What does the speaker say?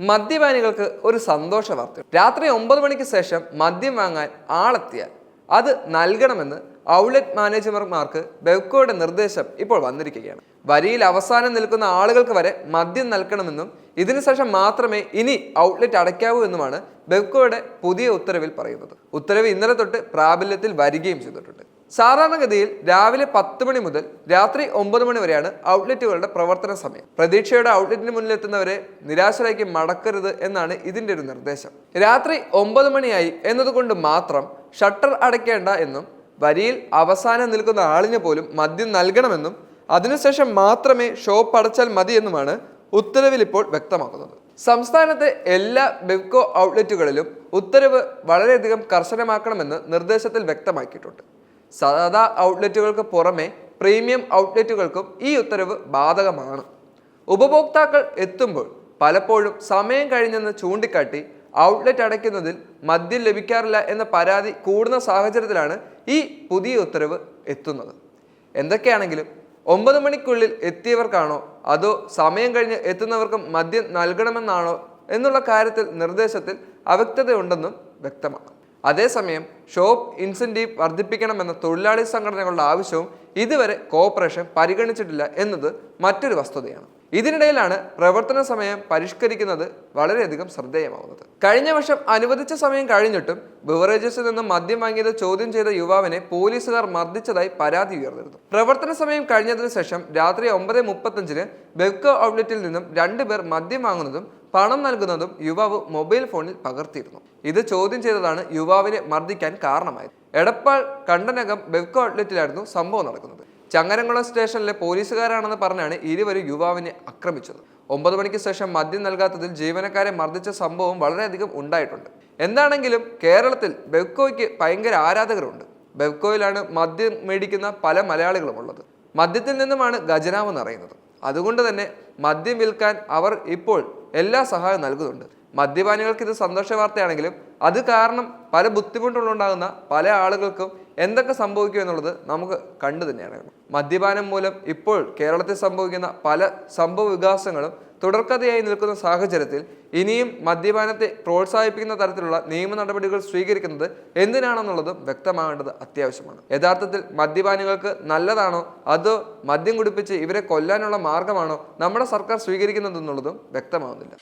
മദ്യപാനികൾക്ക് ഒരു സന്തോഷ വാർത്ത. രാത്രി ഒമ്പത് മണിക്ക് ശേഷം മദ്യം വാങ്ങാൻ ആളെത്തിയാൽ അത് നൽകണമെന്ന് ഔട്ട്ലെറ്റ് മാനേജർമാർക്ക് ബെവ്കോയുടെ നിർദ്ദേശം ഇപ്പോൾ വന്നിരിക്കുകയാണ്. വരിയിൽ അവസാനം നിൽക്കുന്ന ആളുകൾക്ക് വരെ മദ്യം നൽകണമെന്നും ഇതിനുശേഷം മാത്രമേ ഇനി ഔട്ട്ലെറ്റ് അടയ്ക്കാവൂ എന്നുമാണ് ബെവ്കോയുടെ പുതിയ ഉത്തരവിൽ പറയുന്നത്. ഉത്തരവ് ഇന്നലെ തൊട്ട് പ്രാബല്യത്തിൽ വരികയും ചെയ്തിട്ടുണ്ട്. സാധാരണഗതിയിൽ രാവിലെ പത്ത് മണി മുതൽ രാത്രി ഒമ്പത് മണി വരെയാണ് ഔട്ട്ലെറ്റുകളുടെ പ്രവർത്തന സമയം. പ്രതീക്ഷയുടെ ഔട്ട്ലെറ്റിന് മുന്നിലെത്തുന്നവരെ നിരാശരാക്കി മടക്കരുത് എന്നാണ് ഇതിന്റെ ഒരു നിർദ്ദേശം. രാത്രി ഒമ്പത് മണിയായി എന്നതുകൊണ്ട് മാത്രം ഷട്ടർ അടയ്ക്കേണ്ട എന്നും വരിയിൽ അവസാനം നിൽക്കുന്ന ആളിന് പോലും മദ്യം നൽകണമെന്നും അതിനുശേഷം മാത്രമേ ഷോപ്പ് അടച്ചാൽ മതി എന്നുമാണ് ഉത്തരവിൽ ഇപ്പോൾ വ്യക്തമാക്കുന്നത്. സംസ്ഥാനത്തെ എല്ലാ ബെവ്കോ ഔട്ട്ലെറ്റുകളിലും ഉത്തരവ് വളരെയധികം കർശനമാക്കണമെന്ന് നിർദ്ദേശത്തിൽ വ്യക്തമാക്കിയിട്ടുണ്ട്. സാധാ ഔട്ട്ലെറ്റുകൾക്ക് പുറമെ പ്രീമിയം ഔട്ട്ലെറ്റുകൾക്കും ഈ ഉത്തരവ് ബാധകമാണ്. ഉപഭോക്താക്കൾ എത്തുമ്പോൾ പലപ്പോഴും സമയം കഴിഞ്ഞെന്ന് ചൂണ്ടിക്കാട്ടി ഔട്ട്ലെറ്റ് അടയ്ക്കുന്നതിൽ മദ്യം ലഭിക്കാറില്ല എന്ന പരാതി കൂടുന്ന സാഹചര്യത്തിലാണ് ഈ പുതിയ ഉത്തരവ് എത്തുന്നത്. എന്തൊക്കെയാണെങ്കിലും ഒമ്പത് മണിക്കുള്ളിൽ എത്തിയവർക്കാണോ അതോ സമയം കഴിഞ്ഞ് എത്തുന്നവർക്കും മദ്യം നൽകണമെന്നാണോ എന്നുള്ള കാര്യത്തിൽ നിർദ്ദേശത്തിൽ അവ്യക്തതയുണ്ടെന്നും വ്യക്തമാണ്. അതേസമയം ഷോപ്പ് ഇൻസെന്റീവ് വർദ്ധിപ്പിക്കണമെന്ന തൊഴിലാളി സംഘടനകളുടെ ആവശ്യവും ഇതുവരെ കോർപ്പറേഷൻ പരിഗണിച്ചിട്ടില്ല എന്നത് മറ്റൊരു വസ്തുതയാണ്. ഇതിനിടയിലാണ് പ്രവർത്തന സമയം പരിഷ്കരിക്കുന്നത് വളരെയധികം ശ്രദ്ധേയമാവുന്നത്. കഴിഞ്ഞ വർഷം അനുവദിച്ച സമയം കഴിഞ്ഞിട്ടും ബിവറേജസിൽ നിന്ന് മദ്യം വാങ്ങിയത് ചോദ്യം ചെയ്ത യുവാവിനെ പോലീസുകാർ മർദ്ദിച്ചതായി പരാതി ഉയർന്നിരുന്നു. പ്രവർത്തന സമയം കഴിഞ്ഞതിനു ശേഷം രാത്രി ഒമ്പത് മുപ്പത്തഞ്ചിന് ബെവ്കോ ഔട്ട്ലെറ്റിൽ നിന്നും രണ്ടുപേർ മദ്യം വാങ്ങുന്നതും പണം നൽകുന്നതും യുവാവ് മൊബൈൽ ഫോണിൽ പകർത്തിയിരുന്നു. ഇത് ചോദ്യം ചെയ്തതാണ് യുവാവിനെ മർദ്ദിക്കാൻ കാരണമായത്. എടപ്പാൾ കണ്ടനകം ബെവ്കോ ഔട്ട്ലെറ്റിലായിരുന്നു സംഭവം നടക്കുന്നത്. ചങ്ങരംകുളം സ്റ്റേഷനിലെ പോലീസുകാരാണെന്ന് പറഞ്ഞാണ് ഇരുവരും യുവാവിനെ ആക്രമിച്ചത്. ഒമ്പത് മണിക്ക് ശേഷം മദ്യം നൽകാത്തതിൽ ജീവനക്കാരെ മർദ്ദിച്ച സംഭവം വളരെയധികം ഉണ്ടായിട്ടുണ്ട്. എന്താണെങ്കിലും കേരളത്തിൽ ബെവ്കോയ്ക്ക് ഭയങ്കര ആരാധകരുണ്ട്. ബെവ്കോയിലാണ് മദ്യം മേടിക്കുന്ന പല മലയാളികളും ഉള്ളത് മദ്യത്തിൽ നിന്നുമാണ് ഖജനാവ് നിറയുന്നത്. അതുകൊണ്ട് തന്നെ മദ്യം വിൽക്കാൻ അവർ ഇപ്പോൾ എല്ലാ സഹായവും നൽകുന്നുണ്ട്. മദ്യപാനികൾക്ക് ഇത് സന്തോഷ വാർത്തയാണെങ്കിലും അത് കാരണം പല ബുദ്ധിമുട്ടുകളുണ്ടാകുന്ന പല ആളുകൾക്കും എന്തൊക്കെ സംഭവിക്കും എന്നുള്ളത് നമുക്ക് കണ്ടു തന്നെയാണ്. മദ്യപാനം മൂലം ഇപ്പോൾ കേരളത്തിൽ സംഭവിക്കുന്ന പല സംഭവ വികാസങ്ങളും തുടർക്കഥയായി നിൽക്കുന്ന സാഹചര്യത്തിൽ ഇനിയും മദ്യപാനത്തെ പ്രോത്സാഹിപ്പിക്കുന്ന തരത്തിലുള്ള നിയമ നടപടികൾ സ്വീകരിക്കുന്നത് എന്തിനാണെന്നുള്ളതും വ്യക്തമാകേണ്ടത് അത്യാവശ്യമാണ്. യഥാർത്ഥത്തിൽ മദ്യപാനികൾക്ക് നല്ലതാണോ? അതോ മദ്യം കുടിപ്പിച്ച് ഇവരെ കൊല്ലാനുള്ള മാർഗമാണോ നമ്മുടെ സർക്കാർ സ്വീകരിക്കുന്നതെന്നുള്ളതും വ്യക്തമാകുന്നില്ല